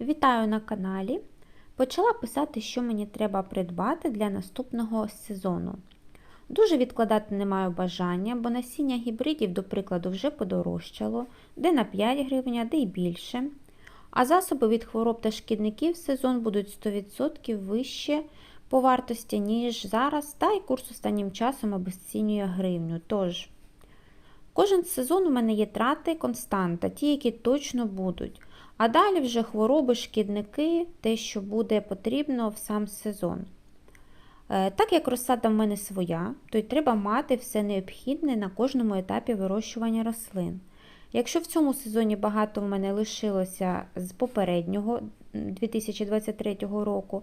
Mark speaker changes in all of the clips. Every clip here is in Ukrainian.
Speaker 1: Вітаю на каналі. Почала писати, що мені треба придбати для наступного сезону. Дуже відкладати не маю бажання, бо насіння гібридів, до прикладу, вже подорожчало, де на 5 гривень, а де й більше. А засоби від хвороб та шкідників в сезон будуть 100% вище по вартості, ніж зараз, та й курс останнім часом обесцінює гривню. Тож, кожен сезон у мене є трати константа, ті, які точно будуть. А далі вже хвороби, шкідники, те, що буде потрібно в сам сезон. Е, Так як розсада в мене своя, то й треба мати все необхідне на кожному етапі вирощування рослин. Якщо в цьому сезоні багато в мене лишилося з попереднього 2023 року,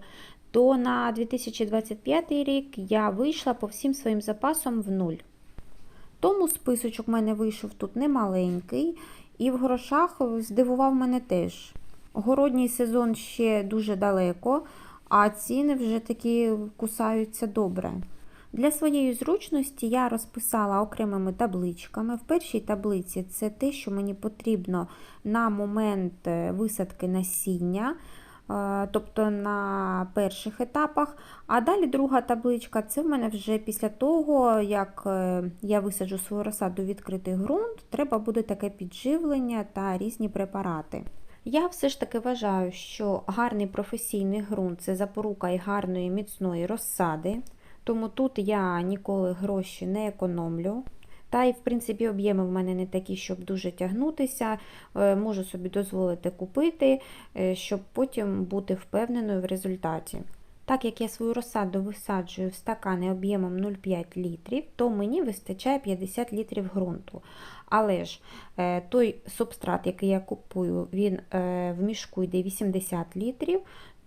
Speaker 1: то на 2025 рік я вийшла по всім своїм запасам в нуль. Тому списочок в мене вийшов тут немаленький, і в грошах здивував мене теж. Городній сезон ще дуже далеко, а ціни вже такі кусаються добре. Для своєї зручності я розписала окремими табличками. В першій таблиці це те, що мені потрібно на момент е, висадки насіння, тобто на перших етапах. А далі друга табличка це в мене вже після того, як е, я висаджу свою розсаду в відкритий ґрунт, треба буде таке підживлення та різні препарати. Я все ж таки вважаю, що гарний професійний ґрунт це запорука і гарної міцної розсади. Тому тут я ніколи гроші не економлю. Та й, в принципі, об'єми в мене не такі, щоб дуже тягнутися. Е, Можу собі дозволити купити, е, щоб потім бути впевненою в результаті. Так як я свою розсаду висаджую в стакани об'ємом 0,5 літрів, то мені вистачає 50 літрів ґрунту. Але ж е, той субстрат, який я купую, він в мішку йде 80 літрів,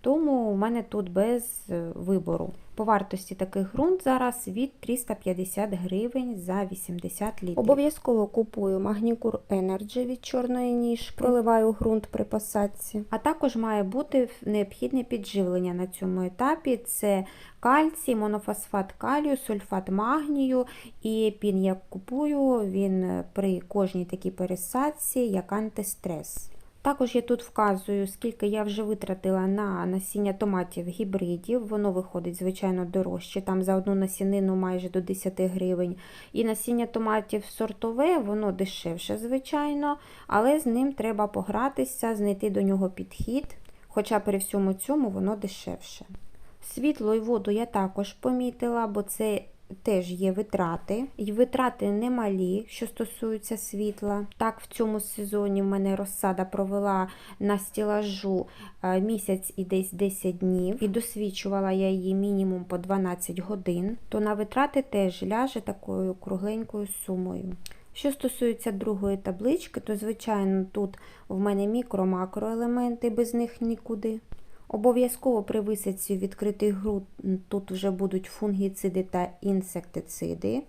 Speaker 1: тому у мене тут без е, вибору. По вартості таких ґрунт зараз від 350 гривень за 80 літрів. Обов'язково купую Magnicure Energy від чорної ніжки, проливаю ґрунт при посадці. А також має бути необхідне підживлення на цьому етапі: це кальцій, монофосфат калію, сульфат магнію і пін я купую він при кожній такій пересадці як антистрес. Також я тут вказую, скільки я вже витратила на насіння томатів гібридів. Воно виходить, звичайно, дорожче. Там за одну насінину майже до 10 гривень. І насіння томатів сортове, воно дешевше, звичайно, але з ним треба погратися, знайти до нього підхід. Хоча при всьому цьому воно дешевше. Світло і воду я також помітила, бо це теж є витрати. І витрати немалі, що стосуються світла. Так, в цьому сезоні в мене розсада провела на стілажу е, місяць і десь 10 днів, і досвідчувала я її мінімум по 12 годин, то на витрати теж ляже такою кругленькою сумою. Що стосується другої таблички, то, звичайно, тут в мене мікро-макроелементи, без них нікуди. Обов'язково при висадці в відкритий ґрунт тут вже будуть фунгіциди та інсектициди.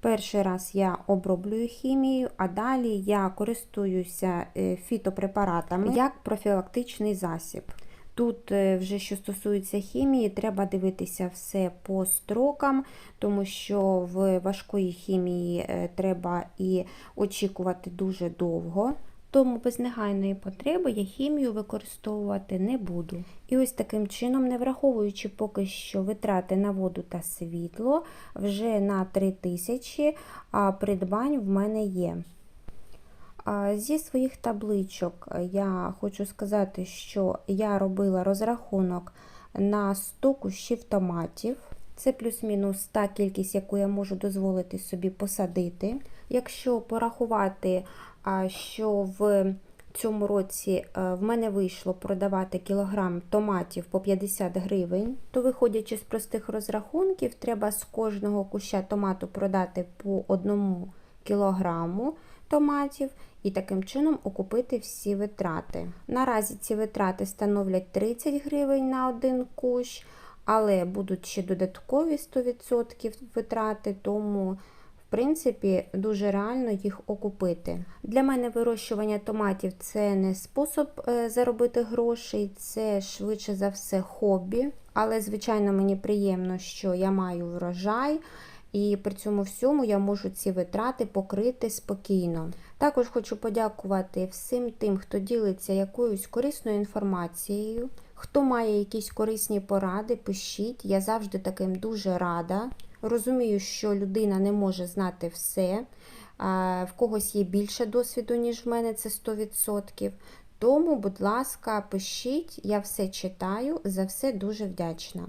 Speaker 1: Перший раз я оброблюю хімією, а далі я користуюся е, фітопрепаратами як профілактичний засіб. Тут, е, вже що стосується хімії, треба дивитися все по строкам, тому що в важкої хімії е, треба і очікувати дуже довго. Тому без негайної потреби я хімію використовувати не буду. І ось таким чином, не враховуючи поки що витрати на воду та світло, вже на 3000 придбань в мене є. Зі своїх табличок я хочу сказати, що я робила розрахунок на 100 кущів томатів. Це плюс-мінус та кількість, яку я можу дозволити собі посадити. Якщо порахувати, що в цьому році в мене вийшло продавати кілограм томатів по 50 гривень, то, виходячи з простих розрахунків, треба з кожного куща томату продати по одному кілограму томатів і таким чином окупити всі витрати. Наразі ці витрати становлять 30 гривень на один кущ, але будуть ще додаткові 100% витрати, тому принципі, дуже реально їх окупити. Для мене вирощування томатів це не спосіб е, заробити грошей, це швидше за все хобі. Але, звичайно, мені приємно, що я маю врожай, і при цьому всьому я можу ці витрати покрити спокійно. Також хочу подякувати всім тим, хто ділиться якоюсь корисною інформацією. Хто має якісь корисні поради, пишіть. Я завжди таким дуже рада. Розумію, що людина не може знати все. В когось є більше досвіду, ніж в мене, це 100%. Тому, будь ласка, пишіть, я все читаю, за все дуже вдячна.